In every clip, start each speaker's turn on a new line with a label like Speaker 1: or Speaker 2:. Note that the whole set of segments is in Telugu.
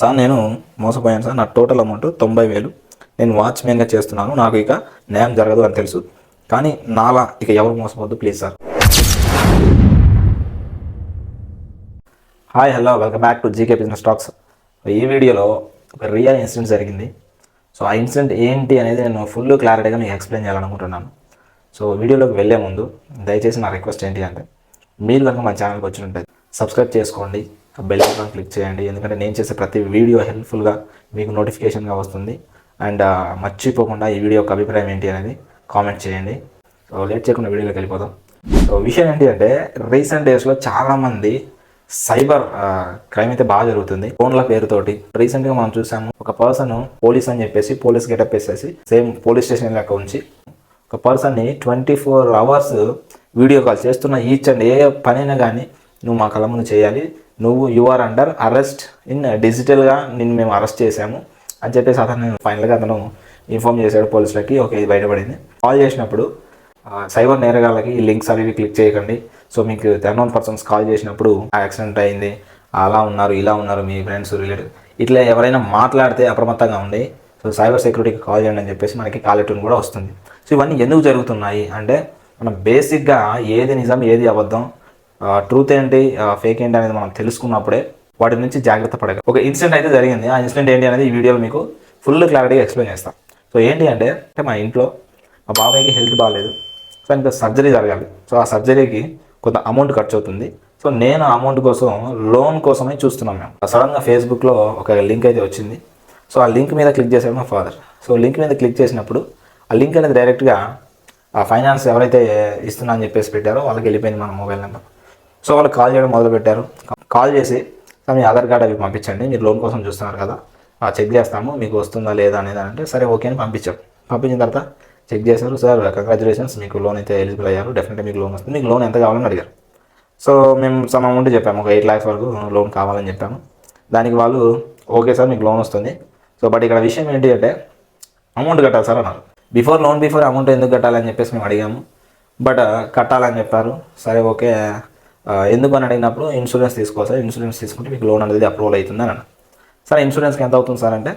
Speaker 1: సార్ నేను మోసపోయాను సార్. నా టోటల్ అమౌంట్ తొంభై వేలు. నేను వాచ్మెన్గా చేస్తున్నాను. నాకు ఇక న్యాయం జరగదు అని తెలుసు. కానీ నాలా ఇక ఎవరు మోసపోద్దు please sir. Hi hello welcome back to GK business stocks ఈ వీడియోలో ఒక రియల్ ఇన్సిడెంట్ జరిగింది. సో ఆ ఇన్సిడెంట్ ఏంటి అనేది నేను ఫుల్ క్లారిటీగా మీకు ఎక్స్ప్లెయిన్ చేయాలనుకుంటున్నాను. సో వీడియోలోకి వెళ్ళే ముందు దయచేసి నా రిక్వెస్ట్ ఏంటి అంటే మీరు కనుక మా ఛానల్కి వచ్చినట్టు సబ్స్క్రైబ్ చేసుకోండి. బెల్ ఐకాన్ క్లిక్ చేయండి. ఎందుకంటే నేను చేసే ప్రతి వీడియో హెల్ప్ఫుల్గా మీకు నోటిఫికేషన్గా వస్తుంది. అండ్ uh, మర్చిపోకుండా ఈ వీడియో యొక్క అభిప్రాయం ఏంటి అనేది కామెంట్ చేయండి. సో లేట్ చేయకుండా వీడియోలోకి వెళ్ళిపోదాం. సో విషయం ఏంటి అంటే రీసెంట్ డేస్లో చాలామంది సైబర్ క్రైమ్ uh, అయితే బాగా జరుగుతుంది. ఫోన్ల పేరుతోటి. రీసెంట్గా మనం చూసాము ఒక పర్సన్ పోలీస్ అని చెప్పేసి పోలీస్ గెటప్ వేసేసి సేమ్ పోలీస్ స్టేషన్ లెక్క ఉంచి ఒక పర్సన్ని twenty four hours video call చేస్తున్న ఈచ్ అండ్ ఏ పనైనా కానీ నువ్వు మా కళ్ళ ముందు చేయాలి. నువ్వు you are under arrest in డిజిటల్గా నిన్ను మేము అరెస్ట్ చేశాము. అని చెప్పేసి అతను ఫైనల్గా అతను ఇన్ఫామ్ చేశాడు పోలీసులకి. ఓకే ఇది బయటపడింది. కాల్ చేసినప్పుడు సైబర్ నేరగాళ్ళకి ఈ లింక్స్ అవి క్లిక్ చేయకండి. సో మీకు అన్నోన్ పర్సన్స్ కాల్ చేసినప్పుడు యాక్సిడెంట్ అయింది. అలా ఉన్నారు ఇలా ఉన్నారు మీ ఫ్రెండ్స్ రిలేటివ్ ఇట్లా ఎవరైనా మాట్లాడితే అప్రమత్తంగా ఉండి సో సైబర్ సెక్యూరిటీకి కాల్ చేయండి అని చెప్పేసి మనకి కాల్ టూన్ కూడా వస్తుంది. సో ఇవన్నీ ఎందుకు జరుగుతున్నాయి అంటే మనం బేసిక్గా ఏది నిజం ఏది అబద్ధం ట్రూత్ ఏంటి ఫేక్ ఏంటి అనేది మనం తెలుసుకున్నప్పుడే వాటి నుంచి జాగ్రత్త పడగ ఒక ఇన్సిడెంట్ అయితే జరిగింది. ఆ ఇన్సిడెంట్ ఏంటి అనేది ఈ వీడియోలో మీకు ఫుల్ క్లారిటీగా ఎక్స్ప్లెయిన్ చేస్తాను సో ఏంటి అంటే అంటే మా ఇంట్లో మా బాబాయ్కి హెల్త్ బాగాలేదు సో ఇంకా సర్జరీ జరగాలి. సో ఆ సర్జరీకి కొంత అమౌంట్ ఖర్చు అవుతుంది సో నేను ఆ అమౌంట్ కోసం లోన్ కోసమే చూస్తున్నాం మేము. సడన్గా ఫేస్బుక్లో ఒక లింక్ అయితే వచ్చింది. సో ఆ లింక్ మీద క్లిక్ చేశాడు మా ఫాదర్ సో లింక్ మీద క్లిక్ చేసినప్పుడు ఆ లింక్ అనేది డైరెక్ట్గా ఆ ఫైనాన్స్ ఎవరైతే ఇస్తున్నా అని చెప్పేసి పెట్టారో వాళ్ళకి వెళ్ళిపోయింది మన మొబైల్ నెంబర్ సో వాళ్ళు కాల్ చేయడం మొదలుపెట్టారు. కాల్ చేసి మీ ఆధార్ కార్డ్ అవి పంపించండి మీరు లోన్ కోసం చూస్తున్నారు కదా చెక్ చేస్తాము మీకు వస్తుందా లేదా అనేది అంటే సరే ఓకే అని పంపించాం. పంపించిన తర్వాత చెక్ చేశారు సార్ కంగ్రాచులేషన్స్ మీకు లోన్ అయితే ఎలిజిబుల్ అయ్యారు డెఫినెట్గా మీకు లోన్ వస్తుంది మీకు లోన్ ఎంత కావాలని అడిగారు. సో మేము సమ్ అమౌంట్ చెప్పాము ఒక ఎయిట్ ల్యాక్స్ వరకు లోన్ కావాలని చెప్పాము. దానికి వాళ్ళు ఓకే సార్ మీకు లోన్ వస్తుంది. సో బట్ ఇక్కడ విషయం ఏంటి అంటే అమౌంట్ కట్టాలి సార్ అన్నారు. బిఫోర్ లోన్ బిఫోర్ అమౌంట్ ఎందుకు కట్టాలని చెప్పేసి మేము అడిగాము. బట్ కట్టాలని చెప్పారు. సరే ఓకే ఎందుకు అని అడిగినప్పుడు ఇన్సూరెన్స్ తీసుకోవాలి సార్ ఇన్సూరెన్స్ తీసుకుంటే మీకు లోన్ అనేది అప్రూవల్ అవుతుంది అని సార్ ఇన్సూరెన్స్కి ఎంత అవుతుంది సార్ అంటే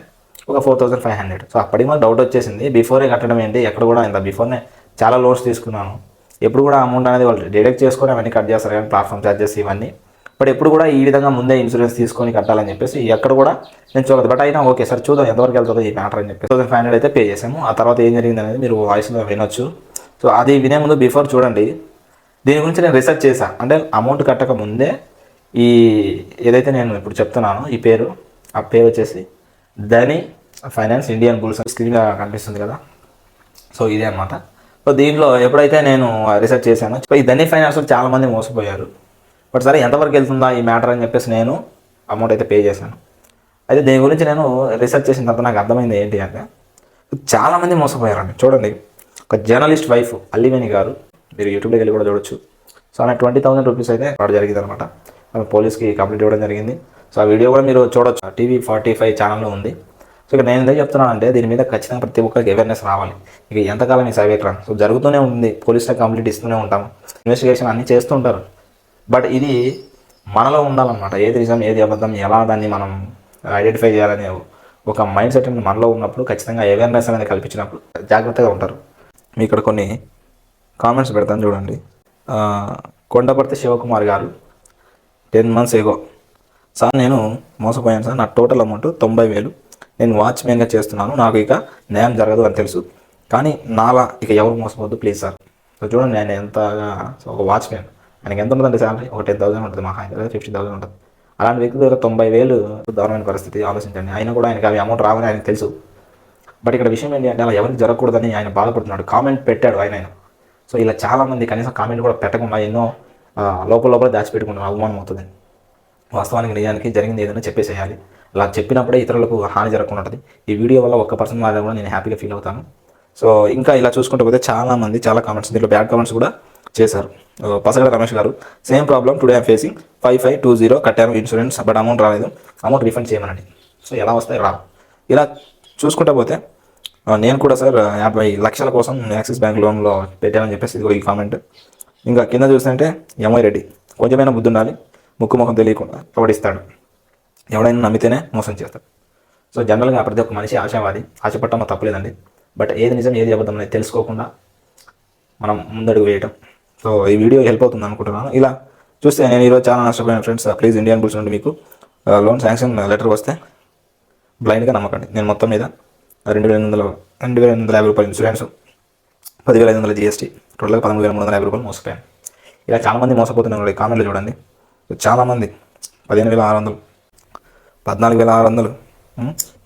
Speaker 1: ఒక four thousand five hundred. So అప్పటికి మాకు డౌట్ వచ్చేసింది బిఫోరే కట్టడం ఏంటి ఎక్కడ కూడా ఇంత బిఫోర్నే చాలా లోన్స్ తీసుకున్నాను. ఎప్పుడు కూడా అమౌంట్ అనేది వాళ్ళు డిడక్ట్ చేసుకొని అవన్నీ కట్ చేస్తారు కానీ ప్లాట్ఫామ్ ఛార్జెస్ ఇవన్నీ. బట్ ఎప్పుడు కూడా ఈ విధంగా ముందే ఇన్సూరెన్స్ తీసుకొని కట్టాలని చెప్పేసి ఎక్కడ కూడా నేను చూడదు బట్ అయినా ఓకే సార్ చూద్దాం ఎంతవరకు వెళ్తుందో ఈ మ్యాటర్ అని చెప్పి థౌసండ్ ఫైవ్ హండ్రెడ్ అయితే పే చేసాము. ఆ తర్వాత ఏం జరిగింది అనేది మీరు వాయిస్లో వినొచ్చు. సో అది వినే ముందు బిఫోర్ చూడండి. దీని గురించి నేను రీసెర్చ్ చేశాను అంటే అమౌంట్ కట్టక ముందే ఈ ఏదైతే నేను ఇప్పుడు చెప్తున్నానో ఈ పేరు ఆ పేరు వచ్చేసి ధని ఫైనాన్స్ ఇండియన్ బుల్స్ స్క్రీన్గా కనిపిస్తుంది కదా. సో ఇదే అనమాట సో దీంట్లో ఎప్పుడైతే నేను రీసెర్చ్ చేశానో ఈ ధని ఫైనాన్స్లో చాలామంది మోసపోయారు. బట్ సరే ఎంతవరకు వెళ్తుందా ఈ మ్యాటర్ అని చెప్పేసి నేను అమౌంట్ అయితే పే చేశాను. అయితే దీని గురించి నేను రీసెర్చ్ చేసిన తర్వాత నాకు అర్థమైంది ఏంటి అంటే చాలామంది మోసపోయారండి. చూడండి ఒక జర్నలిస్ట్ వైఫ్ అల్లివేణి గారు మీరు యూట్యూబ్లోకి వెళ్ళి కూడా చూడొచ్చు. సో ఆమె ట్వంటీ థౌసండ్ రూపీస్ అయితే ఫ్రాడ్ జరిగింది అనమాట ఆమె పోలీస్కి కంప్లీట్ ఇవ్వడం జరిగింది. సో ఆ వీడియో కూడా మీరు చూడొచ్చు. టీవీ ఫార్టీ ఫైవ్ ఛానల్లో ఉంది. సో ఇక్కడ నేను ఏం చెప్తున్నానంటే దీని మీద ఖచ్చితంగా ప్రతి ఒక్కరికి అవేర్నెస్ రావాలి. ఇక ఎంతకాలం ఈ సైబర్ సో జరుగుతూనే ఉంది. పోలీసులకు కంప్లీట్ ఇస్తూనే ఉంటాము. ఇన్వెస్టిగేషన్ అన్నీ చేస్తూ ఉంటారు. బట్ ఇది మనలో ఉండాలన్నమాట. ఏది నిజం ఏది అబద్ధం ఎలా దాన్ని మనం ఐడెంటిఫై చేయాలనే ఒక మైండ్ సెట్ మనలో ఉన్నప్పుడు ఖచ్చితంగా అవేర్నెస్ అనేది కల్పించినప్పుడు జాగ్రత్తగా ఉంటారు. మీ ఇక్కడ కొన్ని కామెంట్స్ పెడతాను చూడండి. కొండపర్తి శివకుమార్ గారు టెన్ మంత్స్ ఏగో సార్ నేను మోసపోయాను సార్. నా టోటల్ అమౌంట్ తొంభై వేలు. నేను వాచ్మెన్గా చేస్తున్నాను. నాకు ఇక న్యాయం జరగదు అని తెలుసు. కానీ నాలా ఇక ఎవరు మోసపోద్దు ప్లీజ్ సార్. సో చూడండి నేను ఎంతగా సో ఒక వాచ్మెన్ ఆయనకి ఎంత ఉంటుందండి శాలరీ ఒక టెన్ థౌసండ్ ఉంటుంది మా ఆయన ఫిఫ్టీ థౌసండ్ ఉంటుంది. అలాంటి వ్యక్తి దగ్గర తొంభై వేలు దారుణమైన పరిస్థితి ఆలోచించండి. అయినా కూడా ఆయనకి అవి అమౌంట్ రావని ఆయనకు తెలుసు. బట్ ఇక్కడ విషయం ఏంటి అంటే అలా ఎవరికి జరగకూడదని ఆయన బాధపడుతున్నాడు. కామెంట్ పెట్టాడు ఆయన ఆయన. సో ఇలా చాలామంది కనీసం కామెంట్ కూడా పెట్టకుండా ఎన్నో లోపల లోపల దాచిపెట్టుకుంటున్నారు అవమానం అవుతుంది. వాస్తవానికి నిజానికి జరిగింది ఏదైనా చెప్పేసేయాలి. అలా చెప్పినప్పుడే ఇతరులకు హాని జరగకుండా ఉంటుంది. ఈ వీడియో వల్ల ఒక్క పర్సన్ వల్ల కూడా నేను హ్యాపీగా ఫీల్ అవుతాను. సో ఇంకా ఇలా చూసుకుంటూ పోతే చాలా మంది చాలా కామెంట్స్ దీంట్లో బ్యాడ్ కామెంట్స్ కూడా చేశారు. పసగడ రమేష్ గారు same problem today I'm facing five five two zero కట్టాను ఇన్సూరెన్స్ బట్ అమౌంట్ రాలేదు. అమౌంట్ రిఫండ్ చేయమనండి. సో ఎలా వస్తాయి రా ఇలా చూసుకుంటా పోతే నేను కూడా సార్ యాభై లక్షల కోసం యాక్సిస్ బ్యాంక్ లోన్లో పెట్టానని చెప్పేసి ఇదిగో ఈ కామెంట్. ఇంకా కింద చూస్తుంటే ఎంఐ రెడ్డి కొంచెమైనా బుద్ధి ఉండాలి ముక్కు ముఖం తెలియకుండా ప్రవడిస్తాడు ఎవడైనా నమ్మితేనే మోసం చేస్తాడు. సో జనరల్గా ప్రతి ఒక్క మనిషి ఆశావాది ఆశపడటంలో తప్పలేదండి. బట్ ఏది నిజం ఏది అబద్ధం అనేది తెలుసుకోకుండా మనం ముందడుగు వేయటం. సో ఈ వీడియో హెల్ప్ అవుతుంది అనుకుంటున్నాను. ఇలా చూస్తే నేను ఈరోజు చాలా నష్టపోయాను ఫ్రెండ్స్. ప్లీజ్ ఇండియన్ బుల్స్ నుండి మీకు లోన్ శాంక్షన్ లెటర్ వస్తే బ్లైండ్గా నమ్మకండి. నేను మొత్తం మీద రెండు వేల ఎనిమిది వందల రెండు వేల ఎనిమిది వందల యాభై రూపాయలు ఇన్సూరెన్స్ పదివేల ఐదు వందల జిఎస్టీ టోటల్గా పదమూడు వేల మూడు వందల యాభై రూపాయలు మోసపోయాను. ఇలా చాలామంది మోసపోతున్నారు కామెంట్లు చూడండి. చాలామంది పదిహేను వేల ఆరు వందలు పద్నాలుగు వేల ఆరు వందలు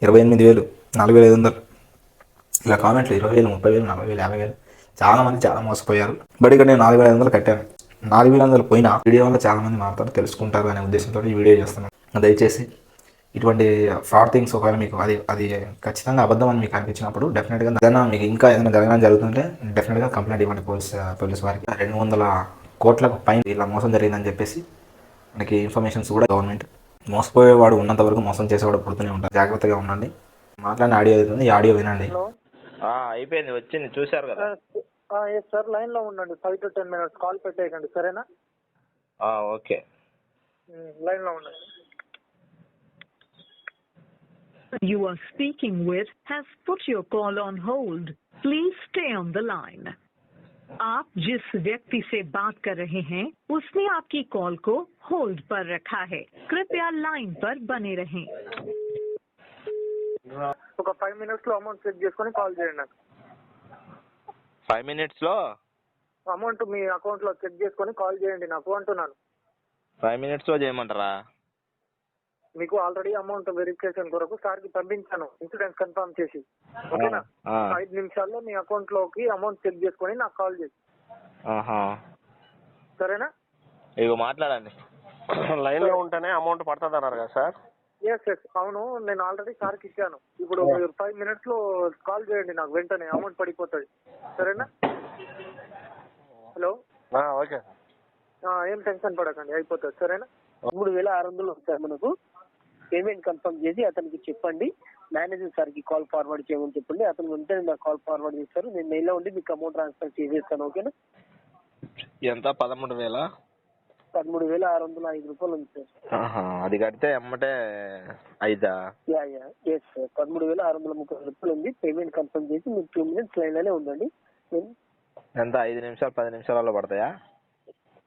Speaker 1: ఇరవై ఎనిమిది వేలు నాలుగు వేల ఐదు వందలు. ఇలా కామెంట్లు ఇరవై వేలు ముప్పై వేలు నలభై వేలు యాభై వేలు. చాలామంది చాలా మోసపోయారు. బట్ ఇక్కడ నేను నాలుగు వేల ఐదు వందలు కట్టాను. నాలుగు వేల వందలు పోయినా వీడియో వల్ల చాలామంది మారుతారు తెలుసుకుంటారు అనే ఉద్దేశంతో ఈ వీడియో చేస్తున్నాను. దయచేసి ఇటువంటి ఫ్రాడ్ థింగ్స్ ఒకవేళ మీకు అది అది ఖచ్చితంగా అబద్ధం అని మీకు అనిపించినప్పుడు డెఫినెట్గా ఏదైనా మీకు ఇంకా ఏదైనా జరగడం జరుగుతుంటే డెఫినెట్గా కంప్లైంట్ ఇవ్వండి పోలీస్ పోలీస్ వారికి. రెండు వందల కోట్లకు పైన ఇలా మోసం జరిగిందని చెప్పేసి మనకి ఇన్ఫర్మేషన్స్ కూడా గవర్నమెంట్ మోసపోయేవాడు ఉన్నంత వరకు మోసం చేసేవాడు పుడుతూనే ఉంటారు జాగ్రత్తగా ఉండండి. మాట్లాడిన ఆడియో అవుతుంది ఈ ఆడియో వినండి.
Speaker 2: అయిపోయింది వచ్చింది చూశారు కదా?
Speaker 3: ఎస్ సార్ లైన్లో ఉండండి. Five to ten minutes call పెట్టేయకండి సరేనా?
Speaker 2: ఆ, ఓకే.
Speaker 3: లైన్లో ఉండండి.
Speaker 4: you are speaking with has put your call on hold. Please stay on the line. आप जिस व्यक्ति से बात कर रहे हैं उसने आपकी कॉल को होल्ड पर रखा है कृपया लाइन पर बने रहें।
Speaker 3: ఒక ఫైవ్ మినిట్స్ లో అమౌంట్ చెక్ చేసుకొని కాల్ చేయండి నాకు
Speaker 2: ఫైవ్ మినిట్స్ లో
Speaker 3: అమౌంట్ మీ అకౌంట్ లో చెక్ చేసుకొని కాల్ చేయండి నాకు అంటున్నాను
Speaker 2: ఫైవ్ మినిట్స్ లో చేయమంటారా
Speaker 3: మీకు ఆల్రెడీ అమౌంట్ వెరిఫికేషన్ కొరకు సార్కి పంపించాను. ఇన్సూరెన్స్ కన్ఫర్మ్ చేసి. ఓకేనా? ఐదు నిమిషాల్లో మీ అకౌంట్లోకి అమౌంట్ చెక్ చేసుకొని నాకు కాల్ చేసి
Speaker 2: ఆహా.
Speaker 3: సరేనా?
Speaker 2: ఇగో మాట్లాడండి.
Speaker 5: లైన్లో ఉంటేనే అమౌంట్ పడుతుంది అన్నారు కదా సార్?
Speaker 3: ఎస్ ఎస్ అవును నేను ఆల్రెడీ సార్కి ఇచ్చాను. ఇప్పుడు మీరు ఫైవ్ మినిట్స్లో కాల్ చేయండి నాకు వెంటనే. అమౌంట్ పడిపోతుంది. సరేనా? హలో
Speaker 5: ఆ, ఓకే.
Speaker 3: ఆ, ఏం టెన్షన్ పడకండి. అయిపోతుంది. సరేనా? మూడు వేల ఆరు వందలు వస్తాయి మనకు. పేమెంట్ కన్ఫర్మ్ చేసి అతనికి చెప్పండి. మేనేజర్ సార్కి కాల్ ఫార్వర్డ్ చేయమని చెప్పండి. అతను వెంటనే నాకు కాల్ ఫార్వర్డ్ చేస్తారు. నేను మెయిల్లో ఉండి మీకు అమౌంట్ ట్రాన్స్ఫర్ చేసేస్తాను ఓకేనా?
Speaker 2: ఎంత? పదమూడు వేల?
Speaker 3: పదమూడు వేల ఆరు వందల ఐదు రూపాయలు ఉంది సార్.
Speaker 2: అది కడితే ఎమ్మటే అయిదా
Speaker 3: యా యా. ఎస్ సార్ పదమూడు వేల ఆరు వందల ముప్పై రూపాయలు ఉంది. పేమెంట్ కన్ఫర్మ్ చేసి మీకు టూ మినిట్స్ లైన్లోనే ఉండండి.
Speaker 2: ఎంత? ఐదు నిమిషాలు పది నిమిషాలలో పడతాయా?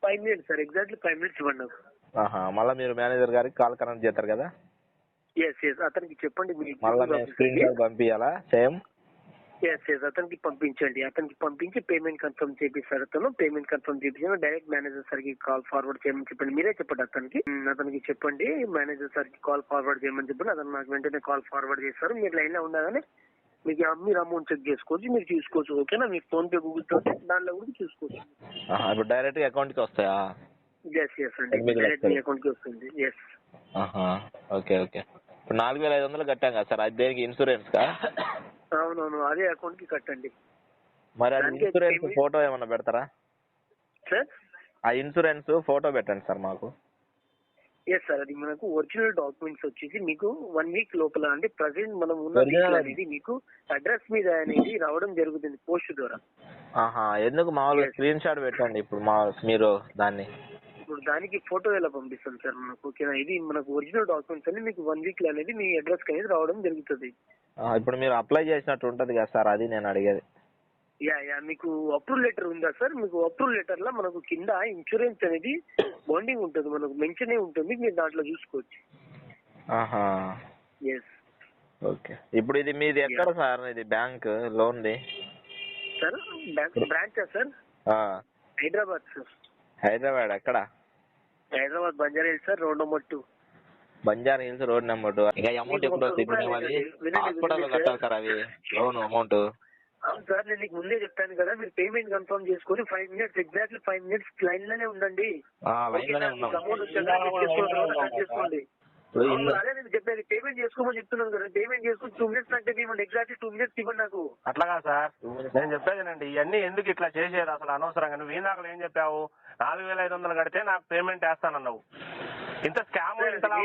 Speaker 3: Five minutes sir exactly five minutes ఇవ్వండి
Speaker 2: మళ్ళీ మీరు మేనేజర్ గారికి కాల్ కనెక్ట్ చేస్తారు కదా?
Speaker 3: ఎస్ ఎస్ అతనికి చెప్పండి
Speaker 2: మళ్ళీ మేము స్క్రీన్ షాట్ పంపించాలా సేమ్?
Speaker 3: ఎస్ ఎస్ అతనికి పంపించండి. అతనికి పంపించి పేమెంట్ కన్ఫర్మ్ చేపిస్తారు అతను. పేమెంట్ కన్ఫర్మ్ చేపించిన డైరెక్ట్ మేనేజర్ సార్కి కాల్ ఫార్వర్డ్ చేయమని చెప్పండి. మీరే చెప్పండి అతనికి. అతనికి చెప్పండి. మేనేజర్ సార్కి కాల్ ఫార్వర్డ్ చేయమని చెప్పండి. అతను నాకు వెంటనే కాల్ ఫార్వర్డ్ చేస్తారు. మీరు లైన్లో ఉండగానే మీకు మీరు అమౌంట్ చెక్ చేసుకోవచ్చు. మీరు చూసుకోవచ్చు ఓకేనా మీకు ఫోన్ పే గూగుల్ పే దానిలో కూడా చూసుకోవచ్చు.
Speaker 2: ఇప్పుడు డైరెక్ట్ అకౌంట్కి వస్తాయా?
Speaker 3: ఎస్ ఎస్ అండి. డైరెక్ట్ మీ. అకౌంట్కి వస్తుంది.
Speaker 2: Yes okay okay. ఇప్పుడు నాలుగు వేల ఐదు వందలు కట్టాం కదా సార్. అది దేనికి? ఇన్సూరెన్స్ కా?
Speaker 3: అవునవును. అదే అకౌంట్కి కట్టండి.
Speaker 2: మరి అది
Speaker 3: దానికి
Speaker 2: ఇన్సూరెన్స్ ఫోటో ఏమన్నా పెడతారా?
Speaker 3: సార్
Speaker 2: ఆ ఇన్సూరెన్స్ ఫోటో పెట్టండి సార్ మాకు.
Speaker 3: ఎస్ సార్ అది మనకు ఒరిజినల్ డాక్యుమెంట్స్ వచ్చేసి మీకు వన్ వీక్ లోపల అంటే ప్రజెంట్ మనం ఉన్న
Speaker 2: Original.
Speaker 3: అనేది మీకు అడ్రస్ మీద అనేది రావడం జరుగుతుంది పోస్ట్ ద్వారా.
Speaker 2: ఆహా ఎందుకు మామూలుగా. స్క్రీన్ షాట్ పెట్టండి ఇప్పుడు మా మీరు దాన్ని?
Speaker 3: ఇప్పుడు దానికి ఫోటో ఎలా పంపిస్తాం సార్ మనకు? ఓకేనా? ఇది మనకు ఒరిజినల్ డాక్యుమెంట్స్ అని మీకు వన్ వీక్లో అనేది మీ అడ్రస్కి అనేది రావడం జరుగుతుంది.
Speaker 2: ఇప్పుడు మీరు అప్లై చేసినట్టు ఉంటది కదా సార్ అది నేను అడిగేది.
Speaker 3: యా యా మీకు అప్రూవ్ లెటర్ ఉందా సార్? మీకు అప్రూవ్ లెటర్లో మనకు కింద ఇన్సూరెన్స్ అనేది బాండింగ్ ఉంటుంది మనకు మెన్షన్ ఉంటుంది మీరు దాంట్లో చూసుకోవచ్చు.
Speaker 2: ఆహా.
Speaker 3: Yes
Speaker 2: okay. ఇప్పుడు ఇది మీది ఎక్కడ సార్? ఇది bank లోన్ది?
Speaker 3: Sir bank branch
Speaker 2: sir?
Speaker 3: Hyderabad sir.
Speaker 2: Hyderabad ఎక్కడ?
Speaker 3: Hyderabad Banjara Hills sir road number two.
Speaker 2: Banjara Hills road number two. ఇంకా అమౌంట్ ఎప్పుడు వస్తుంది? ఇప్పుడు మేము అది హాస్పిటల్లో కట్టాలి సార్ అవి. Loan amount.
Speaker 3: అవును సార్ నేను నీకు ముందే చెప్పాను కదా మీరు పేమెంట్ కన్ఫర్మ్ చేసుకొని five minutes exactly five minutes లైన్లోనే ఉండండి
Speaker 2: లైన్లోనే ఉన్నాం.
Speaker 3: అమౌంట్ వచ్చాక అదే నేను చెప్పేది. పేమెంట్ చేసుకోమని చెప్తున్నాను కదా. పేమెంట్ చేసుకుని టూ మినిట్స్ అంటే ఇవ్వండి ఎగ్జాక్ట్లీ టూ మినిట్స్ ఇవ్వండి నాకు.
Speaker 5: అట్లాగా సార్. నేను చెప్పేదేనండి ఇవన్నీ ఎందుకు ఇట్లా చేసేది అసలు అనవసరంగా? నువ్వు ఈనాకలు ఏం చెప్పావు? నాలుగు వేల ఐదు వందలు కడితే నాకు పేమెంట్ వేస్తానన్నావు ఇంత స్కామ్ ఇంతలా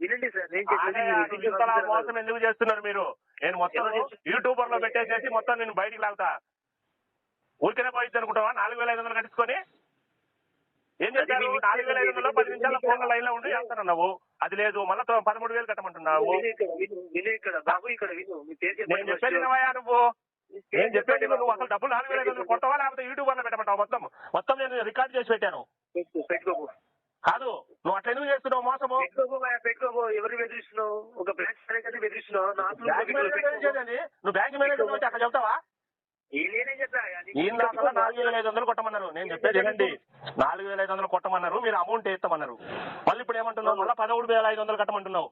Speaker 3: వినండి సార్ నేను చెప్పేది
Speaker 5: ఇంతలా మోసం ఎందుకు చేస్తున్నారు మీరు? నేను మొత్తం యూట్యూబర్లో పెట్టేసేసి మొత్తం నేను బయటికి లాగుతా. ఊరికనే పోయిద్ది అనుకుంటావా? నాలుగు వేల ఐదు వందలు కట్టించుకొని? ఏం
Speaker 3: మీ
Speaker 5: నాలుగు వేల ఐదు వందలు పది నిమిషాల ఫోన్ లైన్లో ఉండి చేస్తానన్నావు. అది లేదు మళ్ళీ పదమూడు వేలు కట్టమంటున్నావు. నేను
Speaker 3: చెప్పండి
Speaker 5: చెప్పేది
Speaker 3: first.
Speaker 5: వినవయ్యా నువ్వు? నేను చెప్పేది. నువ్వు. అసలు డబ్బులు నాలుగు వేల ఐదు వందలు కొట్టవా లేకపోతే యూట్యూబ్ అన్న పెట్టమంటావు? మొత్తం మొత్తం నేను రికార్డ్ చేసి పెట్టాను. కాదు నువ్వు అట్లా ఎందుకు చేస్తున్నావు మోసము?
Speaker 3: పెట్టుకోకు ఎవరు బెదిరిస్తున్నావు? ఒక మేనేజర్ బెదిరిస్తున్నావు?
Speaker 5: బ్యాంక్ మేనేజర్ నువ్వు బ్యాంక్ మేనేజర్ అక్కడ చెప్తావా
Speaker 3: ఈ నేనే చెప్పా అది
Speaker 5: ఈ దాకా నాలుగు వేల ఐదు వందలు కొట్టమన్నారు. నేను చెప్పేది వినండి నాలుగు వేల ఐదు వందలు కొట్టమన్నారు. మీరు అమౌంట్ వేస్తామన్నారు మళ్ళీ ఇప్పుడు ఏమంటున్నావు? మళ్ళీ పదమూడు వేల ఐదు వందలు కట్టమంటున్నావు.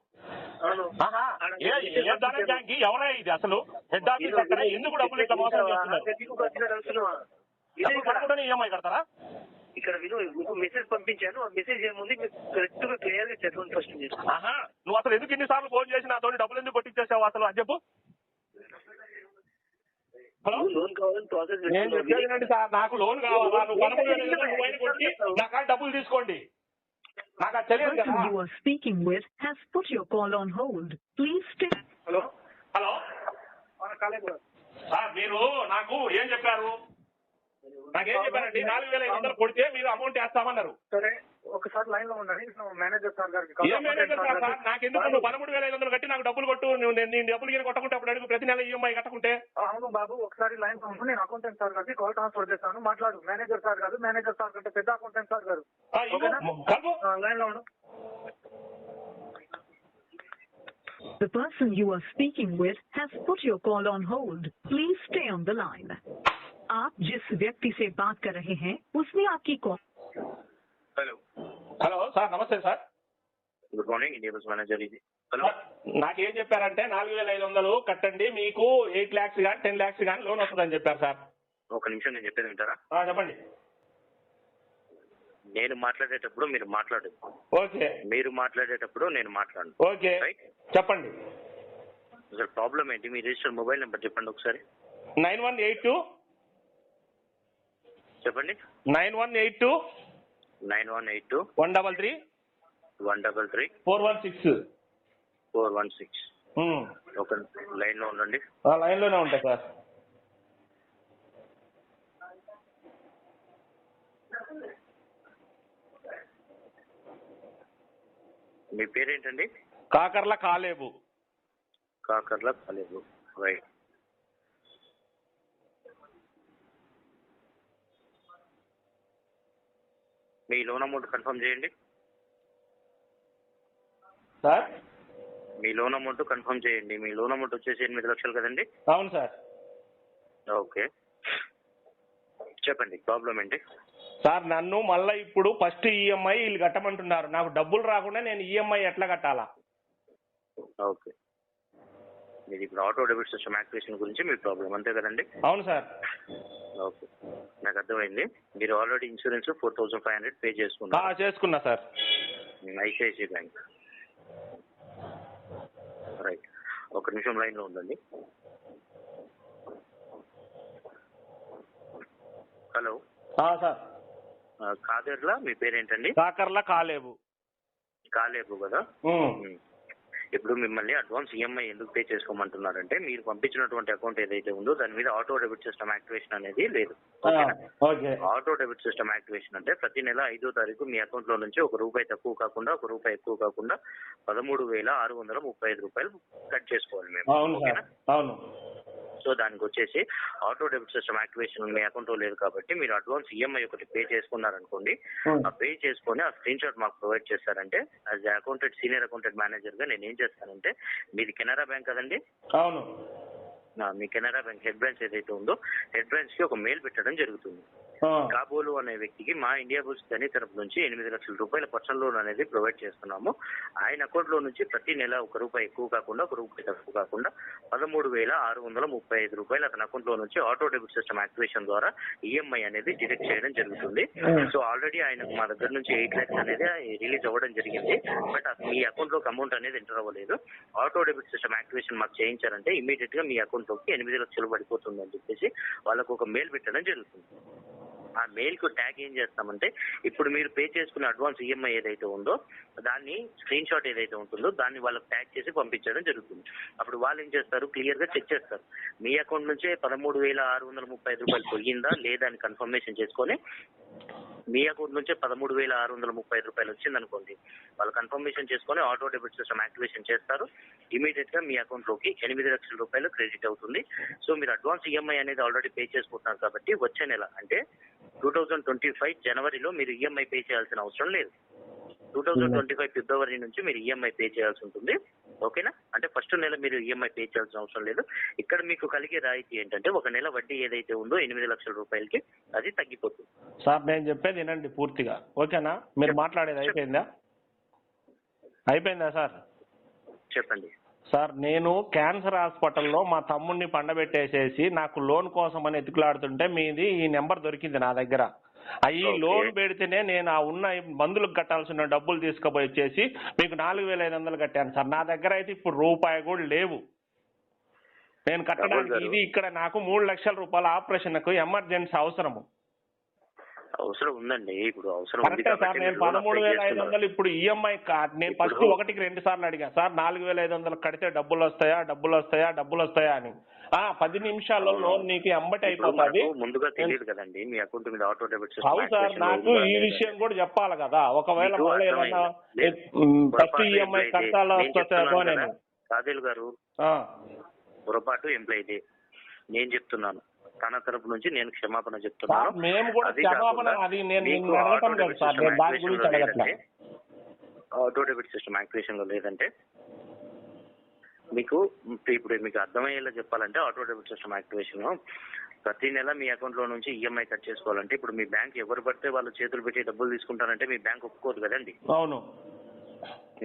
Speaker 5: బ్యాంక్? ఎవరే ఇది అసలు? హెడ్ ఆఫీస్ అక్కడ ఎందుకు డబ్బులు ఇట్లా మోసం చేస్తున్నారు? ఈఎంఐ కడతారా?
Speaker 3: ఇక్కడ విను మీకు మెసేజ్ పంపించాను. ఆ మెసేజ్ ఏముంది? మీకు కరెక్ట్గా క్లియర్గా చదవండి ఫస్ట్ మీరు
Speaker 5: నువ్వు అసలు ఎందుకు ఇన్ని సార్లు ఫోన్ చేసి నాతో డబ్బులు ఎందుకు కొట్టించేసావు అసలు? అని చెప్పు.
Speaker 3: లోన్ కావాలని ప్రాసెస్
Speaker 5: నేను చెప్పేది ఏంటంటే సార్? నాకు లోన్ కావాలా. నువ్వు పదమూడు వేల ఐదు వందలు నువ్వు ఆయన కొట్టి నా కాడ డబ్బులు తీసుకోండి. నాకు అది తెలియదు కదా.
Speaker 4: you are speaking with has put your call on hold. Please stay.
Speaker 5: Hello?
Speaker 3: Hello?
Speaker 5: Sir మీరు నాకు ఏం చెప్పారు? నాకేం చెప్పారండి? నాలుగు వేల ఐదు వందలు కొడితే మీరు అమౌంట్ వేస్తామన్నారు.
Speaker 3: సరే ఒకసారి లైన్లో ఉండండి. మేనేజర్ సార్ గారికి
Speaker 5: ఏం మేనేజర్ సార్? సార్ నాకెందుకు నువ్వు పదమూడు వేల ఐదు వందలు కట్టి నాకు డబ్బులు కొట్టు? నువ్వు నేను నేను డబ్బులు గిన కొట్టకుంటే అప్పుడు అడుగు. ప్రతి నెల ఈఎంఐ కట్టకుంటే.
Speaker 3: అవును బాబు ఒకసారి లైన్లో ఉండు. నేను అకౌంటెంట్ సార్ గారికి కాల్ ట్రాన్స్ఫర్ చేస్తాను. మాట్లాడు. మేనేజర్ సార్ గారు మేనేజర్ సార్ కంటే పెద్ద అకౌంటెంట్ సార్ గారు. లైన్లో ఉండు.
Speaker 4: The person you are speaking with has put your call on hold. Please stay on the line. आप जिस व्यक्ति से बात कर रहे हैं उसने आपकी कॉल
Speaker 6: హలో
Speaker 5: హలో సార్ నమస్తే sir
Speaker 6: good morning India bus manager ఇది హలో
Speaker 5: నాకేం చెప్పారంటే నాలుగు వేల ఐదు వందలు కట్టండి మీకు ఎయిట్ ల్యాక్స్ కానీ టెన్ ల్యాక్స్ కానీ లోన్ వస్తుందని చెప్పారు సార్
Speaker 6: ఒక నిమిషం నేను చెప్పేది వింటారా
Speaker 5: ఆ, చెప్పండి
Speaker 6: నేను మాట్లాడేటప్పుడు మీరు మాట్లాడు
Speaker 5: ఓకే
Speaker 6: మీరు మాట్లాడేటప్పుడు నేను మాట్లాడను
Speaker 5: ఓకే
Speaker 6: రైట్
Speaker 5: చెప్పండి
Speaker 6: అసలు ప్రాబ్లం ఏంటి మీ రిజిస్టర్ మొబైల్ నెంబర్ చెప్పండి ఒకసారి
Speaker 5: నైన్ వన్ ఎయిట్ టూ
Speaker 6: చెప్పండి.
Speaker 5: Nine one eight two
Speaker 6: nine one eight two
Speaker 5: one double three
Speaker 6: one double three
Speaker 5: four one six.
Speaker 6: Four one six. ఒక లైన్లో ఉండండి.
Speaker 5: లైన్లోనే ఉంటాయి సార్.
Speaker 6: మీ పేరేంటండి?
Speaker 5: కాకర్ల కాలేబు.
Speaker 6: కాకర్ల కాలేదు రైట్. మీ లోన్ అమౌంట్ కన్ఫర్మ్ చేయండి.
Speaker 5: సార్?
Speaker 6: మీ లోన్ అమౌంట్ కన్ఫర్మ్ చేయండి. మీ లోన్ అమౌంట్ వచ్చేసి ఎనిమిది లక్షలు కదండి?
Speaker 5: అవును సార్.
Speaker 6: ఓకే. చెప్పండి ప్రాబ్లం ఏంటి?
Speaker 5: సార్ నన్ను మళ్ళీ ఇప్పుడు ఫస్ట్ ఈఎంఐ వీళ్ళు కట్టమంటున్నారు. నాకు డబ్బులు రాకుండా నేను ఈఎంఐ ఎట్లా కట్టాలా?
Speaker 6: ఓకే. మీది ఇప్పుడు ఆటో డెబిట్ సిస్టమ్ యాక్టివేషన్ గురించి మీ ప్రాబ్లం అంతే కదండి?
Speaker 5: అవును సార్.
Speaker 6: ఓకే. నాకు అర్థమైంది. మీరు already insurance four thousand five hundred
Speaker 5: pay
Speaker 6: చేసుకున్నారు.
Speaker 5: చేసుకున్నా సార్.
Speaker 6: ICICI bank. రైట్ ఒక నిమిషం లైన్లో ఉండండి. Hello
Speaker 5: sir.
Speaker 6: కాదేర్లా మీ పేరేంటండి?
Speaker 5: కాకర్ల కాలేబు.
Speaker 6: కాలేపు కదా. ఇప్పుడు మిమ్మల్ని అడ్వాన్స్ ఈఎంఐ ఎందుకు పే చేసుకోమంటున్నారంటే మీరు పంపించినటువంటి అకౌంట్ ఏదైతే ఉందో దాని మీద ఆటో డెబిట్ సిస్టమ్ యాక్టివేషన్ అనేది లేదు. ఆటో డెబిట్ సిస్టమ్ యాక్టివేషన్ అంటే ప్రతి నెల ఐదో తారీఖు మీ అకౌంట్లో నుంచి ఒక రూపాయి తక్కువ కాకుండా ఒక రూపాయి ఎక్కువ కాకుండా పదమూడు వేల ఆరు వందల ముప్పై ఐదు రూపాయలు కట్ చేసుకోవాలి మేము. ఓకేనా? సో దానికి వచ్చేసి ఆటో డెబిట్ సిస్టమ్ యాక్టివేషన్ మీ అకౌంట్లో లేదు కాబట్టి మీరు అడ్వాన్స్ ఈఎంఐ ఒకటి పే చేసుకున్నారనుకోండి
Speaker 5: Hmm.
Speaker 6: ఆ పే చేసుకొని ఆ స్క్రీన్ షాట్ మాకు ప్రొవైడ్ చేస్తారంటే యాజ్ అకౌంటెంట్ సీనియర్ అకౌంటెంట్ మేనేజర్గా నేను ఏం చేస్తానంటే మీది కెనరా బ్యాంక్ కదండి?
Speaker 5: అవును.
Speaker 6: మీ కెనరా బ్యాంక్ హెడ్ బ్రాంచ్ ఏదైతే ఉందో హెడ్ బ్రాంచ్కి ఒక మెయిల్ పెట్టడం జరుగుతుంది. కాబోలు అనే వ్యక్తికి మా ఇండియా బుల్స్ ధని తరపు నుంచి ఎనిమిది లక్షల రూపాయల పర్సనల్ లోన్ అనేది ప్రొవైడ్ చేస్తున్నాము. ఆయన అకౌంట్లో నుంచి ప్రతి నెల ఒక రూపాయి ఎక్కువ కాకుండా ఒక రూపాయి తక్కువ కాకుండా పదమూడు వేల ఆరు వందల ముప్పై ఐదు రూపాయలు అతని అకౌంట్లో నుంచి ఆటో డెబిట్ సిస్టమ్ యాక్టివేషన్ ద్వారా ఈఎంఐ అనేది డిడక్ట్ చేయడం జరుగుతుంది. సో ఆల్రెడీ ఆయనకు మా దగ్గర నుంచి ఎయిట్ లాక్స్ అనేది రిలీజ్ అవ్వడం జరిగింది. బట్ మీ అకౌంట్లోకి అమౌంట్ అనేది ఎంటర్ అవ్వలేదు. ఆటో డెబిట్ సిస్టమ్ యాక్టివేషన్ మాకు చేయించారంటే ఇమీడియట్గా మీ అకౌంట్లోకి ఎనిమిది లక్షలు పడిపోతుంది అని చెప్పేసి వాళ్ళకు ఒక మెయిల్ పెట్టడం జరుగుతుంది. ఆ మెయిల్కు ట్యాగ్ ఏం చేస్తామంటే ఇప్పుడు మీరు పే చేసుకున్న అడ్వాన్స్ ఈఎంఐ ఏదైతే ఉందో దాన్ని స్క్రీన్ షాట్ ఏదైతే ఉంటుందో దాన్ని వాళ్ళకి ట్యాగ్ చేసి పంపించడం జరుగుతుంది. అప్పుడు వాళ్ళు ఏం చేస్తారు? క్లియర్గా చెక్ చేస్తారు. మీ అకౌంట్ నుంచే పదమూడు వేల ఆరు వందల ముప్పై ఐదు రూపాయలు పోయిందా? లేదా అని కన్ఫర్మేషన్ చేసుకొని మీ అకౌంట్ నుంచే పదమూడు వేల ఆరు వందల ముప్పై ఐదు రూపాయలు వచ్చింది అనుకోండి. వాళ్ళు కన్ఫర్మేషన్ చేసుకొని ఆటో డెబిట్ సిస్టమ్ యాక్టివేషన్ చేస్తారు. ఇమీడియట్గా మీ అకౌంట్లోకి ఎనిమిది లక్షల రూపాయలు క్రెడిట్ అవుతుంది. సో మీరు అడ్వాన్స్ ఈఎంఐ అనేది ఆల్రెడీ పే చేసుకుంటున్నారు కాబట్టి వచ్చే నెల అంటే టూ థౌజండ్ ట్వంటీ ఫైవ్ జనవరిలో మీరు ఈఎంఐ పే చేయాల్సిన అవసరం లేదు. Two thousand twenty five February నుంచి మీరు ఈఎంఐ పే చేయాల్సి ఉంటుంది. ఓకేనా? అంటే ఫస్ట్ నెల మీరు ఈఎంఐ పే చేయాల్సిన అవసరం లేదు. ఇక్కడ మీకు కలిగే రాయితీ ఏంటంటే ఒక నెల వడ్డీ ఏదైతే ఉందో ఎనిమిది లక్షల రూపాయలకి అది తగ్గిపోతుంది.
Speaker 5: సార్ నేను చెప్పేది వినండి పూర్తిగా. ఓకేనా? మీరు మాట్లాడేది అయిపోయిందా? అయిపోయిందా సార్?
Speaker 6: చెప్పండి.
Speaker 5: సార్ నేను క్యాన్సర్ హాస్పిటల్లో మా తమ్ముడిని పండబెట్టేసేసి నాకు లోన్ కోసం అని ఎతుకులాడుతుంటే మీది ఈ నెంబర్ దొరికింది నా దగ్గర అవి
Speaker 6: Okay.
Speaker 5: లోన్ పెడితేనే నేను ఆ ఉన్న మందులకు కట్టాల్సిన డబ్బులు తీసుకుపోయి వచ్చేసి మీకు నాలుగు వేల ఐదు వందలు కట్టాను సార్ నా దగ్గర అయితే ఇప్పుడు రూపాయి కూడా లేవు నేను కట్టడానికి. ఇది ఇక్కడ నాకు మూడు లక్షల రూపాయల ఆపరేషన్కు ఎమర్జెన్సీ అవసరము
Speaker 6: అవసరం ఉందండి. ఇప్పుడు అవసరం ఉంది
Speaker 5: కరెక్టే సార్.
Speaker 6: కాబట్టి
Speaker 5: నేను
Speaker 6: లోన్
Speaker 5: పదమూడు
Speaker 6: అప్లై
Speaker 5: వేల ఐదు. వందలు ఇప్పుడు ఈఎంఐ కార్డ్ నేను ఫస్ట్
Speaker 6: ఇప్పుడు-
Speaker 5: ఒకటికి రెండు సార్లు అడిగా. సార్ నాలుగు వేల ఐదు వందలు కడితే డబ్బులు వస్తాయా డబ్బులు వస్తాయా డబ్బులు వస్తాయా అని. ఆ పది నిమిషాల్లో లోన్ నీకు ఎంబటి
Speaker 6: ఇప్పుడు
Speaker 5: అయిపోతుంది.
Speaker 6: మనకు ముందుగా తెలియదు కదండి. మీ అకౌంట్ మీద ఆటో డెబిట్
Speaker 5: అవును సార్ నాకు ఈ? విషయం కూడా చెప్పాలి కదా. ఒకవేళ
Speaker 6: మీకు
Speaker 5: మళ్ళీ ఏమన్నా
Speaker 6: అర్థమైంది. లేదు.
Speaker 5: ఫస్ట్
Speaker 6: పొరపాటు
Speaker 5: ఈఎంఐ
Speaker 6: ఎంప్లాయీ
Speaker 5: కట్టాలా
Speaker 6: నేను చెప్తున్నాను
Speaker 5: వస్తుందో
Speaker 6: కదా,
Speaker 5: నేను.
Speaker 6: గారు.
Speaker 5: ఆ,
Speaker 6: పొరపాటు ఎంప్లాయీ నేను చెప్తున్నాను. తన తరపు నుంచి నేను క్షమాపణ చెప్తున్నాను.
Speaker 5: మేము కూడా క్షమాపణ అది నేను
Speaker 6: సిస్టమ్ యాక్టివేషన్లో లేదంటే మీకు ఇప్పుడు మీకు అర్థమయ్యేలా చెప్పాలంటే ఆటో డెబిట్ సిస్టమ్ యాక్టివేషన్ ప్రతి నెల మీ అకౌంట్లో నుంచి ఈఎంఐ కట్ చేసుకోవాలంటే ఇప్పుడు మీ బ్యాంక్ ఎవరు పడితే వాళ్ళు చేతులు పెట్టి డబ్బులు తీసుకుంటారంటే మీ బ్యాంక్ ఒప్పుకోదు కదండి.
Speaker 5: అవును.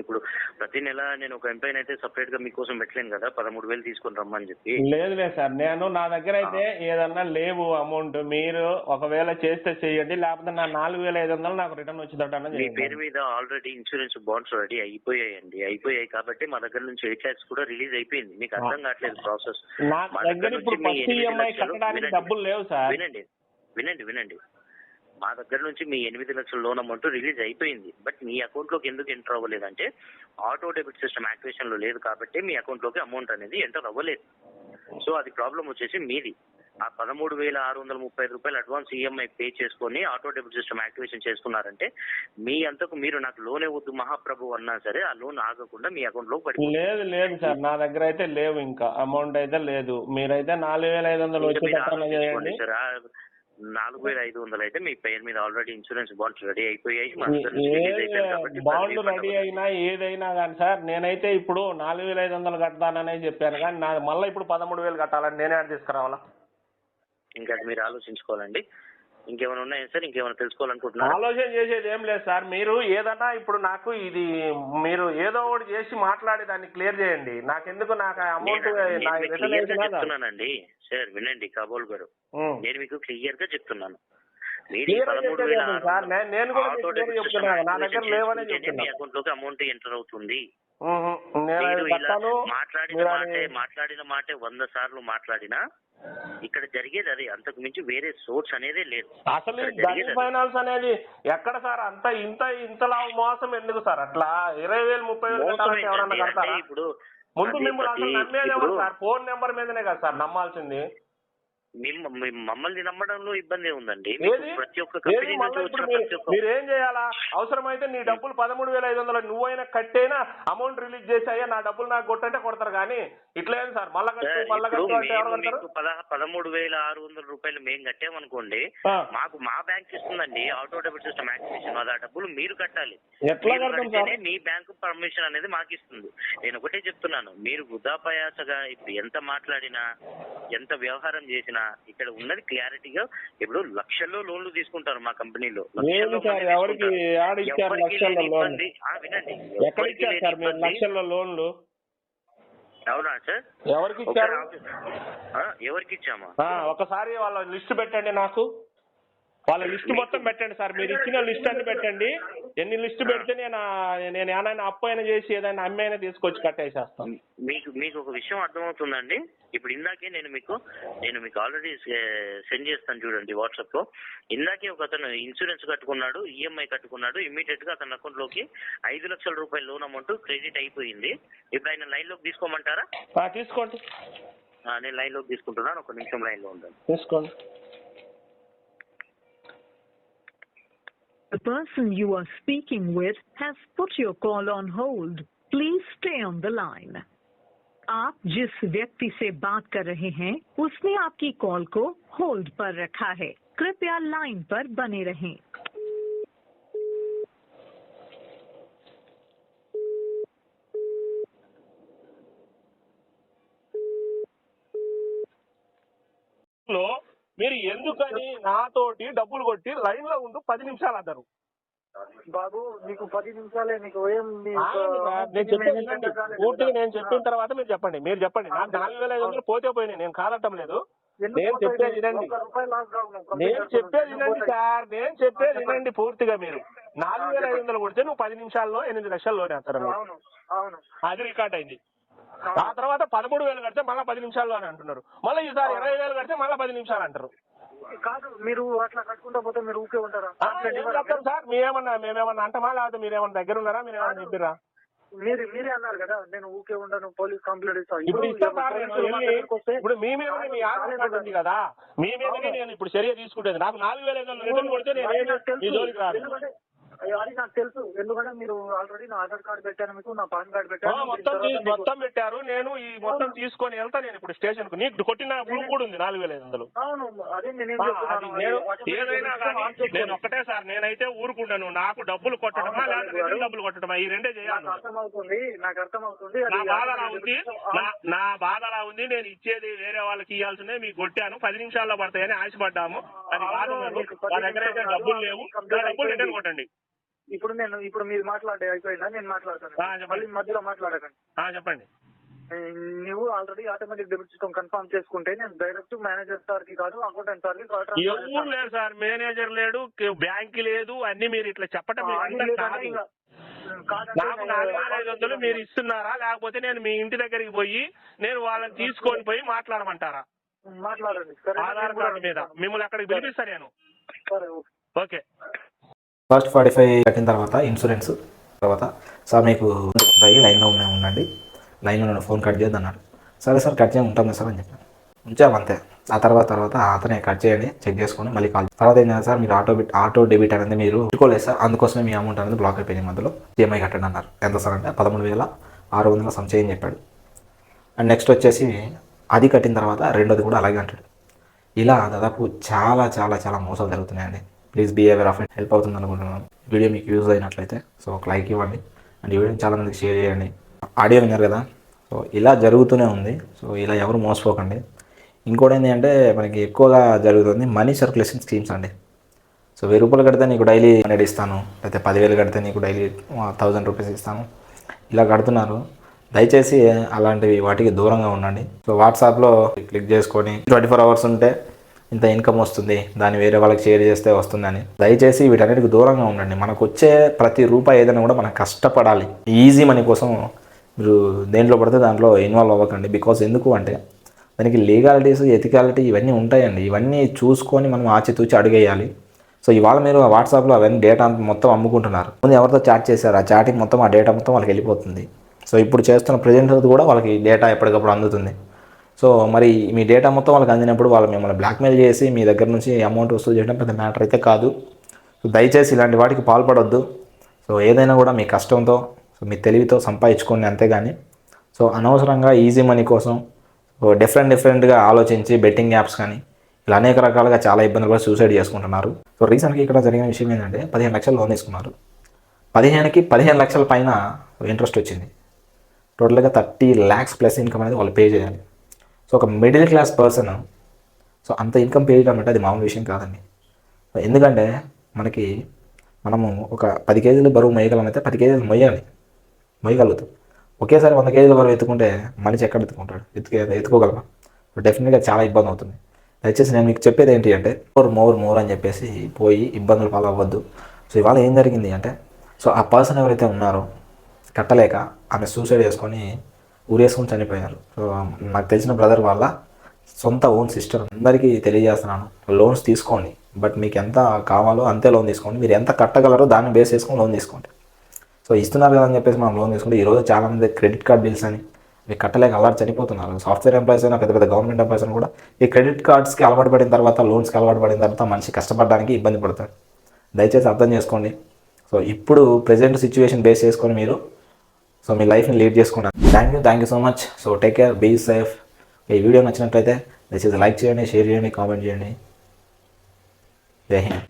Speaker 6: ఇప్పుడు ప్రతి నెల నేను ఒక ఎంప్లాయ్ అయితే సపరేట్గా మీకోసం పెట్టలేను కదా పదమూడు వేలు తీసుకొని రమ్మని చెప్పి.
Speaker 5: లేదు లేదు సార్ నేను నా దగ్గర అయితే ఏదన్నా లేవు అమౌంట్ మీరు ఒకవేళ చేస్తే చేయండి లేకపోతే నా నాలుగు వేల ఐదు వందలు నాకు రిటర్న్ వచ్చిందట
Speaker 6: మీ పేరు మీద ఆల్రెడీ ఇన్సూరెన్స్ బాండ్స్ రెడీ అయిపోయాయండి. అయిపోయాయి కాబట్టి మా దగ్గర నుంచి ఎయిట్ లాక్స్ కూడా రిలీజ్ అయిపోయింది. మీకు అర్థం కావట్లేదు ప్రాసెస్
Speaker 5: నా దగ్గర ఇప్పుడు
Speaker 6: వినండి.
Speaker 5: డబ్బులు లేవు సార్.
Speaker 6: వినండి. వినండి వినండి. మా దగ్గర నుంచి మీ ఎనిమిది లక్షల లోన్ అమౌంట్ రిలీజ్ అయిపోయింది. బట్ మీ అకౌంట్లోకి ఎందుకు ఎంటర్ అవ్వలేదంటే ఆటో డెబిట్ సిస్టమ్ యాక్టివేషన్లో లేదు కాబట్టి మీ అకౌంట్లోకి అమౌంట్ అనేది ఎంటర్ అవ్వలేదు. సో అది ప్రాబ్లం వచ్చేసి మీది. ఆ పదమూడు వేల ఆరు వందల ముప్పై రూపాయలు అడ్వాన్స్ ఈఎంఐ పే చేసుకొని ఆటో డెబిట్ సిస్టమ్ యాక్టివేషన్ చేసుకున్నారంటే మీ అంతకు మీరు నాకు లోన్ ఇవ్వద్దు మహాప్రభు అన్నా సరే ఆ లోన్ ఆగకుండా మీ అకౌంట్లోకి పడిపోతుంది
Speaker 5: లేదు లేదు సార్. నా దగ్గర అయితే లేవు ఇంకా. అమౌంట్ అయితే లేదు. మీరైతే నాలుగు వేల ఐదు వందలు
Speaker 6: సార్. నాలుగు వేల ఐదు వందలు అయితే మీ పేరు మీద ఆల్రెడీ ఇన్సూరెన్స్ బాండ్స్ రెడీ అయిపోయాయి. మా కాబట్టి
Speaker 5: బాండ్ రెడీ. అయినా ఏదైనా కానీ సార్ నేనైతే ఇప్పుడు నాలుగు వేల ఐదు వందలు కడతాననే చెప్పాను కానీ నా మళ్ళీ ఇప్పుడు పదమూడు వేలు కట్టాలని నేనే తీసుకురావాలా?
Speaker 6: ఇంకా మీరు ఆలోచించుకోవాలండి. ఇంకేమైనా ఉన్నాయా సార్? ఇంకేమైనా తెలుసుకోవాలనుకుంటున్నారా?
Speaker 5: ఆలోచన చేసేది ఏం లేదు సార్. మీరు ఏదన్నా ఇప్పుడు నాకు ఇది మీరు ఏదో ఒకటి చేసి మాట్లాడి దాన్ని క్లియర్ చేయండి. నాకెందుకు నాకు అమౌంట్.
Speaker 6: చెప్తున్నానండి. సార్ వినండి కాబోల్ గారు. నేను మీకు క్లియర్గా చెప్తున్నాను. అకౌంట్లోకి అమౌంట్ ఎంటర్ అవుతుంది. మీరు ఇలా మాట్లాడిన మాటే మాట్లాడిన మాటే వంద సార్లు మాట్లాడినా ఇక్కడ జరిగేది అది. అంతకు మించి వేరే సోర్స్ అనేదే లేదు.
Speaker 5: అసలు. ఫైనాన్స్ అనేది ఎక్కడ సార్? అంత ఇంత ఇంతలా మోసం ఎందుకు సార్? అట్లా ఇరవై వేలు ముప్పై వేలు
Speaker 6: ఇప్పుడు
Speaker 5: ముందు మిమ్మల్ని నమ్మేది సార్? ఫోన్ నెంబర్ మీదనే కదా సార్ నమ్మాల్సింది.
Speaker 6: మమ్మల్ని నమ్మడంలో ఇబ్బంది ఉందండి ప్రతి ఒక్క
Speaker 5: మీరు ఏం చేయాలా? అవసరమైతే నీ డబ్బులు పదమూడు వేల ఐదు వందలు నువ్వైనా కట్టైనా? అమౌంట్ రిలీజ్ చేసాయా నా డబ్బులు నాకు కొట్టంటే కొడతారు. కానీ ఇట్లా ఏం సార్? మళ్ళా
Speaker 6: పదమూడు వేల ఆరు వందల రూపాయలు మేము కట్టామనుకోండి. మాకు మా బ్యాంక్ ఇస్తుందండి ఆటో డెబిట్ సిస్టమ్ యాక్టివేషన్. అది ఆ డబ్బులు మీరు కట్టాలి. మీ బ్యాంకు పర్మిషన్ అనేది మాకు ఇస్తుంది నేను ఒకటే చెప్తున్నాను. మీరు వృధాపయాసగా ఎంత మాట్లాడినా ఎంత వ్యవహారం చేసినా ఇక్కడ ఉన్నది క్లారిటీగా ఇప్పుడు లక్షల్లో లోన్లు తీసుకుంటారు మా కంపెనీలో.
Speaker 5: ఎవరికి ఇచ్చారు
Speaker 6: లేని వినండి.
Speaker 5: ఎక్కడ ఇచ్చారు సార్ మీరు లోన్లు?
Speaker 6: అవునా సార్?
Speaker 5: ఎవరికి ఇచ్చారు?
Speaker 6: ఎవరికి ఇచ్చామా?
Speaker 5: ఒకసారి వాళ్ళ లిస్ట్ పెట్టండి నాకు. వాళ్ళ లిస్ట్ మొత్తం పెట్టండి సార్. మీరు ఇచ్చిన లిస్ట్ అన్ని పెట్టండి. ఎన్ని లిస్ట్ పెడితే నేను నేను ఏమైనా అప్పు అయినా చేసి ఏదైనా అమ్మి అయినా తీసుకొచ్చి కట్టేసేస్తాను
Speaker 6: మీకు మీకు ఒక విషయం అర్థమవుతుందండి. ఇప్పుడు ఇందాకే నేను మీకు నేను మీకు ఆల్రెడీ సెండ్ చేస్తాను చూడండి వాట్సాప్లో ఇందాకే ఒక అతను ఇన్సూరెన్స్ కట్టుకున్నాడు ఈఎంఐ కట్టుకున్నాడు. ఇమీడియట్గా అతని అకౌంట్లోకి ఐదు లక్షల రూపాయల లోన్ అమౌంట్ క్రెడిట్ అయిపోయింది. ఇప్పుడు ఆయన లైన్లోకి తీసుకోమంటారా?
Speaker 5: తీసుకోండి.
Speaker 6: నేను లైన్లోకి తీసుకుంటున్నాను. ఒక నిమిషం లైన్లో ఉండండి.
Speaker 5: తీసుకోండి.
Speaker 4: The person you are speaking with has put your call on hold. Please stay on the line. आप जिस व्यक्ति से बात कर रहे हैं उसने आपकी कॉल को होल्ड पर रखा है कृपया लाइन पर बने रहें।
Speaker 5: ఎందుకని నాతోటి డబ్బులు కొట్టి లైన్లో ఉండు పది నిమిషాలు అన్నారు.
Speaker 7: బాబు నీకు పది నిమిషాలే నీకు ఏం
Speaker 5: నేను చెప్పేది. పూర్తిగా నేను చెప్పిన తర్వాత మీరు చెప్పండి మీరు చెప్పండి. నాకు నాలుగు వేల ఐదు వందలు పోతే పోయినాయి నేను కాదటం లేదు. నేను? చెప్పేది వినండి. నేను. చెప్పేది వినండి? సార్ నేను చెప్పేది వినండి పూర్తిగా మీరు. నాలుగు వేల ఐదు వందలు కొడితే నువ్వు పది నిమిషాల్లో ఎనిమిది లక్షలు లోన్ వేస్తారు
Speaker 7: అవును అవును.
Speaker 5: అది రికార్డ్ అయింది. ఆ తర్వాత పదమూడు వేలు కడితే మళ్ళీ పది నిమిషాల్లో అని అంటున్నారు. మళ్ళీ ఈసారి ఇరవై వేలు కడితే మళ్ళీ పది నిమిషాలు అంటారు.
Speaker 7: కాదు మీరు అట్లా కట్టుకుంటా పోతే మీరు ఊకే ఉంటారా?
Speaker 5: సార్? మేమేమన్నా మేమేమన్నా అంటమా? లేకపోతే మీరేమన్నా దగ్గర ఉన్నారా మీరేమన్నా చెప్పిరా
Speaker 7: మీరు మీరే అన్నారు కదా నేను ఊకే ఉండను పోలీస్ కంప్లైంట్ ఇస్తాను
Speaker 5: ఇప్పుడు
Speaker 7: మా
Speaker 5: ఇప్పుడు మీ మీదనే మీ ఆధార్ ఉంది కదా. మీ మీదనే నేను ఇప్పుడు చర్య తీసుకుంటేది నాకు నాలుగు వేల ఐదు వందలు రిటర్న్ కొడితే నేను జోలికి రాను.
Speaker 7: అయ్యో, అది నాకు తెలుసు. ఎందుకంటే మీరు ఆల్రెడీ నా ఆధార్ కార్డు పెట్టాను మీకు నా పాన్ కార్డు
Speaker 5: ఆ,
Speaker 7: పెట్టాను
Speaker 5: మొత్తం
Speaker 7: దీని తర్వాత
Speaker 5: మొత్తం పెట్టారు. నేను ఈ మొత్తం తీసుకొని వెళ్తా నేను ఇప్పుడు స్టేషన్కు నీకు కొట్టిన ప్రూఫ్ కూడా ఉంది నాలుగు వేల ఐదు వందలు.
Speaker 7: అవును అదే నేనేం
Speaker 5: ఆ, అది
Speaker 7: చెప్తున్నాను
Speaker 5: నేను
Speaker 7: వాటి
Speaker 5: ఏదైనా కానీ
Speaker 7: ఆన్ చేసుకోండి.
Speaker 5: నేను ఒక్కటే సార్ నేనైతే ఊరుకుంటాను. నాకు డబ్బులు కొట్టడమా
Speaker 7: అవును,
Speaker 5: లేకపోతే
Speaker 7: గారు.
Speaker 5: రిటర్న్ డబ్బులు కొట్టడమా ఈ రెండే చేయాలి
Speaker 7: నాకు అర్థమవుతుంది నాకు అర్థమవుతుంది
Speaker 5: నా బాధ అలా ఉంది. నా నా బాధ అలా ఉంది. నేను ఇచ్చేది వేరే వాళ్ళకి ఇవ్వాల్సిందే మీకు కొట్టాను. పది నిమిషాల్లో పడతాయని ఆశపడ్డాము. అది కాదు దగ్గర అయితే డబ్బులు లేవు. నా డబ్బులు రిటర్న్. కొట్టండి.
Speaker 7: ఇప్పుడు నేను ఇప్పుడు మీరు మాట్లాడే అయిపోయిందా? నేను మాట్లాడతాను. మళ్ళీ మధ్యలో మాట్లాడకండి.
Speaker 5: చెప్పండి.
Speaker 7: నువ్వు already automatic debit system confirm చేసుకుంటే నేను డైరెక్ట్ మేనేజర్ సార్కి కాదు అకౌంటెంట్ సార్కి
Speaker 5: ఎవరు. లేరు సార్. మేనేజర్ లేడు బ్యాంక్ లేదు అన్ని మీరు ఇట్లా చెప్పటం నాకు నాలుగు వేల ఐదు వందలు మీరు ఇస్తున్నారా? లేకపోతే నేను మీ ఇంటి దగ్గరికి పోయి నేను వాళ్ళని తీసుకొని పోయి మాట్లాడమంటారా?
Speaker 7: మాట్లాడండి.
Speaker 5: ఆధార్ కార్డు మీద. మిమ్మల్ని అక్కడికి పిలిపిస్తా నేను.
Speaker 7: ఓకే.
Speaker 1: ఫస్ట్ ఫార్టీ ఫైవ్ కట్టిన తర్వాత ఇన్సూరెన్స్ తర్వాత. సార్ మీకు ఉంటాయి లైన్లో ఉన్నా ఉండండి. లైన్లో ఉన్న ఫోన్ కట్ చేయద్దు అన్నాడు సరే సార్ కట్ చేయం ఉంటాం సార్ అని చెప్పాను. ఉంచాము అంతే. ఆ తర్వాత తర్వాత అతనే కట్ చేయండి చెక్ చేసుకొని మళ్ళీ కాల్ తర్వాత ఏం చేయాలి సార్ మీరు ఆటో ఆటో డెబిట్ అనేది మీరు పెట్టుకోలేదు సార్. అందుకోసమే మీ అమౌంట్ అనేది బ్లాక్ అయిపోయింది మధ్యలో. ఈఎంఐ కట్టండి అన్నారు. ఎంత సార్ అంటే పదమూడు వేల ఆరు వందల సంచయం చెప్పాడు. అండ్ నెక్స్ట్ వచ్చేసి అది కట్టిన తర్వాత రెండోది కూడా అలాగే అంటాడు. ఇలా దాదాపు చాలా చాలా చాలా మోసాలు జరుగుతున్నాయండి. ప్లీజ్ బిహేవియర్ ఆఫ్ హెల్ప్ అవుతుంది అనుకుంటున్నాను. వీడియో మీకు యూజ్ అయినట్లయితే సో ఒక లైక్ ఇవ్వండి. అండ్ ఈ వీడియోని చాలామందికి షేర్ చేయండి. ఆడియో విన్నారు కదా సో ఇలా జరుగుతూనే ఉంది. సో ఇలా ఎవరు మోసపోకండి. ఇంకోటి ఏంటి అంటే మనకి ఎక్కువగా జరుగుతుంది మనీ సర్క్యులేషన్ స్కీమ్స్ అండి. సో వెయ్యి రూపాయలు కడితే నీకు డైలీ హండ్రెడ్ ఇస్తాను లేకపోతే పదివేలు కడితే నీకు డైలీ థౌజండ్ రూపీస్ ఇస్తాను. ఇలా కడుతున్నారు. దయచేసి అలాంటివి వాటికి దూరంగా ఉండండి. సో వాట్సాప్లో క్లిక్ చేసుకొని ట్వంటీ ఫోర్ అవర్స్ ఉంటే ఇంత ఇన్కమ్ వస్తుంది దాన్ని వేరే వాళ్ళకి షేర్ చేస్తే వస్తుందని. దయచేసి వీటన్నిటికి దూరంగా ఉండండి. మనకు వచ్చే ప్రతి రూపాయి ఏదైనా కూడా మనం కష్టపడాలి. ఈజీ మనీ కోసం మీరు దేంట్లో పడితే దాంట్లో ఇన్వాల్వ్ అవ్వకండి. బికాస్ ఎందుకు అంటే దానికి లీగాలిటీస్ ఎథికాలిటీ ఇవన్నీ ఉంటాయండి. ఇవన్నీ చూసుకొని మనం ఆచితూచి అడిగేయాలి. సో ఇవాళ మీరు ఆ వాట్సాప్లో అవన్నీ డేటా మొత్తం అమ్ముకుంటున్నారు. ముందు ఎవరితో చాట్ చేశారు? ఆ చాటింగ్ మొత్తం ఆ డేటా మొత్తం వాళ్ళకి వెళ్ళిపోతుంది. సో ఇప్పుడు చేస్తున్న ప్రజెంట్ కూడా వాళ్ళకి డేటా ఎప్పటికప్పుడు అందుతుంది. సో మరి మీ డేటా మొత్తం వాళ్ళకి అందినప్పుడు వాళ్ళు మిమ్మల్ని బ్లాక్మెయిల్ చేసి మీ దగ్గర నుంచి అమౌంట్ వసూలు చేయడం పెద్ద మ్యాటర్ అయితే కాదు. సో దయచేసి ఇలాంటి వాటికి పాల్పడొద్దు. సో ఏదైనా కూడా మీ కష్టంతో సో మీ తెలివితో సంపాదించుకోండి అంతేగాని. సో అనవసరంగా ఈజీ మనీ కోసం సో డిఫరెంట్ డిఫరెంట్గా ఆలోచించి బెట్టింగ్ యాప్స్ కానీ ఇలా అనేక రకాలుగా చాలా ఇబ్బందులు కూడా సూసైడ్ చేసుకుంటున్నారు. సో రీసెంట్గా ఇక్కడ జరిగిన విషయం ఏంటంటే పదిహేను లక్షలు లోన్ తీసుకున్నారు. పదిహేనుకి పదిహేను లక్షల పైన ఇంట్రెస్ట్ వచ్చింది. టోటల్గా థర్టీ ల్యాక్స్ ప్లస్ ఇన్కమ్ అనేది వాళ్ళు పే చేయాలి. ఒక మిడిల్ క్లాస్ పర్సన్ సో అంత ఇన్కమ్ పే చేయడం అంటే అది మామూలు విషయం కాదండి. ఎందుకంటే మనకి మనము ఒక పది కేజీలు బరువు మొయ్యగలమైతే పది కేజీలు మొయ్యాలి మొయ్యగలుగుతాం ఒకేసారి వంద కేజీల బరువు ఎత్తుకుంటే మనిషి ఎక్కడ ఎత్తుకుంటాడు? ఎత్తుకే ఎత్తుకోగలమా? సో డెఫినెట్గా చాలా ఇబ్బంది అవుతుంది. దయచేసి నేను మీకు చెప్పేది ఏంటి అంటే మోర్ మోర్ మోర్ అని చెప్పేసి పోయి ఇబ్బందులు పాలవ్వద్దు సో ఇవాళ ఏం జరిగింది అంటే సో ఆ పర్సన్ ఎవరైతే ఉన్నారో కట్టలేక ఆమె సూసైడ్ చేసుకొని ఊరేసుకుని చనిపోయారు సో నాకు తెలిసిన బ్రదర్ వాళ్ళ సొంత ఓన్ సిస్టర్ అందరికీ తెలియజేస్తున్నాను. లోన్స్ తీసుకోండి. బట్ మీకు ఎంత కావాలో అంతే లోన్ తీసుకోండి. మీరు ఎంత కట్టగలరో దాన్ని బేస్ చేసుకొని లోన్ తీసుకోండి. సో ఇస్తున్నారు కదా అని చెప్పేసి మనం లోన్ తీసుకుంటే ఈరోజు చాలామంది క్రెడిట్ కార్డ్ బిల్స్ అని ఇవి కట్టలేక అలవాటు చనిపోతున్నారు. సాఫ్ట్వేర్ ఎంప్లాయీస్ అయినా పెద్ద పెద్ద గవర్నమెంట్ ఎంప్లాయీస్ అయినా కూడా ఈ క్రెడిట్ కార్డ్స్కి అలవాటు పడిన తర్వాత లోన్స్కి అలవాటు పడిన తర్వాత మనిషి కష్టపడడానికి ఇబ్బంది పడతాడు దయచేసి అర్థం చేసుకోండి. సో ఇప్పుడు ప్రజెంట్ సిచ్యువేషన్ బేస్ చేసుకొని మీరు సో మీ లైఫ్ని లీడ్ చేసుకున్నాను thank you thank you so much so take care be safe ఈ వీడియో నచ్చినట్లయితే దయచేసి లైక్ చేయండి షేర్ చేయండి కామెంట్ చేయండి. జై హింద్.